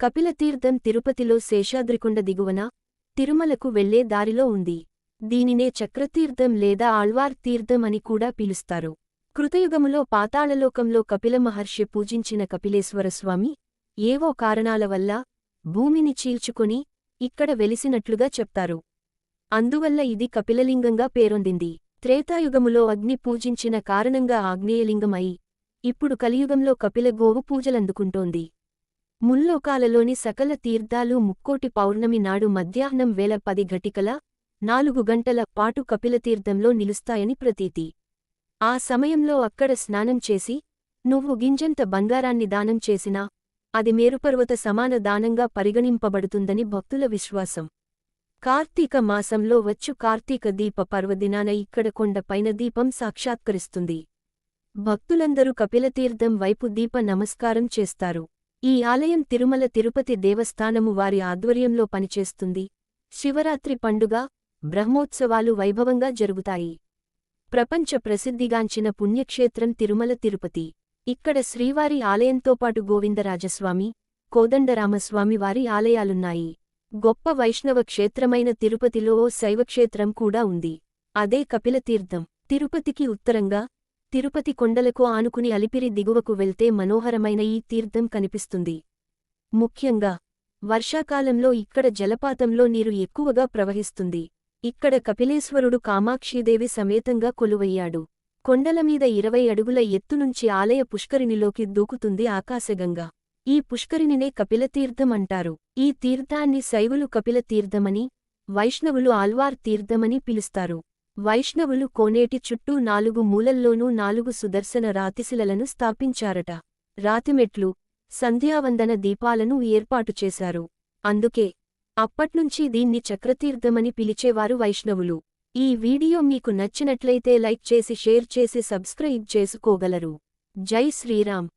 కపిలతీర్థం తిరుపతిలో శేషాద్రికొండ దిగువన తిరుమలకు వెళ్ళే దారిలో ఉంది. దీనినే చక్రతీర్థం లేదా ఆళ్వార్ తీర్థం అని కూడా పిలుస్తారు. కృతయుగములో పాతాళలోకంలో కపిల మహర్షి పూజించిన కపిలేశ్వరస్వామి ఏవో కారణాల వల్ల భూమిని చీల్చుకొని ఇక్కడ వెలిసినట్లుగా చెప్తారు. అందువల్ల ఇది కపిలలింగంగా పేరొందింది. త్రేతాయుగములో అగ్ని పూజించిన కారణంగా ఆగ్నేయలింగమై ఇప్పుడు కలియుగంలో కపిల గోవు పూజలందుకుంటోంది. ముల్లోకాలలోని సకల తీర్థాలు ముక్కోటి పౌర్ణమి నాడు మధ్యాహ్నం వేల పది ఘటికల నాలుగు గంటల పాటు కపిలతీర్థంలో నిలుస్తాయని ప్రతీతి. ఆ సమయంలో అక్కడ స్నానం చేసి నువ్వు గింజంత బంగారాన్ని దానం చేసినా అది మేరుపర్వత సమాన దానంగా పరిగణింపబడుతుందని భక్తుల విశ్వాసం. కార్తీక మాసంలో వచ్చు కార్తీక దీప పర్వదినాన ఇక్కడ కొండపైన దీపం సాక్షాత్కరిస్తుంది. భక్తులందరూ కపిలతీర్థం వైపు దీప నమస్కారం చేస్తారు. ఈ ఆలయం తిరుమల తిరుపతి దేవస్థానము వారి ఆధ్వర్యంలో పనిచేస్తుంది. శివరాత్రి పండుగ బ్రహ్మోత్సవాలు వైభవంగా జరుగుతాయి. ప్రపంచ ప్రసిద్ధిగాంచిన పుణ్యక్షేత్రం తిరుమల తిరుపతి. ఇక్కడ శ్రీవారి ఆలయంతో పాటు గోవిందరాజస్వామి కోదండరామస్వామి వారి ఆలయాలున్నాయి. గొప్ప వైష్ణవ క్షేత్రమైన తిరుపతిలో ఓ శైవక్షేత్రం కూడా ఉంది. అదే కపిలతీర్థం. తిరుపతికి ఉత్తరంగా తిరుపతి కొండలకు ఆనుకుని అలిపిరి దిగువకు వెళ్తే మనోహరమైన ఈ తీర్థం కనిపిస్తుంది. ముఖ్యంగా వర్షాకాలంలో ఇక్కడ జలపాతంలో నీరు ఎక్కువగా ప్రవహిస్తుంది. ఇక్కడ కపిలేశ్వరుడు కామాక్షీదేవి సమేతంగా కొలువయ్యాడు. కొండలమీద ఇరవై అడుగుల ఎత్తునుంచి ఆలయ పుష్కరిణిలోకి దూకుతుంది ఆకాశగంగా. ఈ పుష్కరిణినే కపిలతీర్థం అంటారు. ఈ తీర్థాన్ని శైవులు కపిలతీర్థమని వైష్ణవులు ఆల్వార్ తీర్థమని పిలుస్తారు. వైష్ణవులు కోనేటి చుట్టూ నాలుగు మూలల్లోనూ నాలుగు సుదర్శన రాతిశిలలను స్థాపించారట. రాతిమెట్లు సంధ్యావందన దీపాలను ఏర్పాటు చేశారు. అందుకే అప్పట్నుంచి దీన్ని చక్రతీర్థమని పిలిచేవారు వైష్ణవులు. ఈ వీడియో మీకు నచ్చినట్లయితే లైక్ చేసి షేర్ చేసి సబ్స్క్రైబ్ చేసుకోగలరు. జై శ్రీరామ్.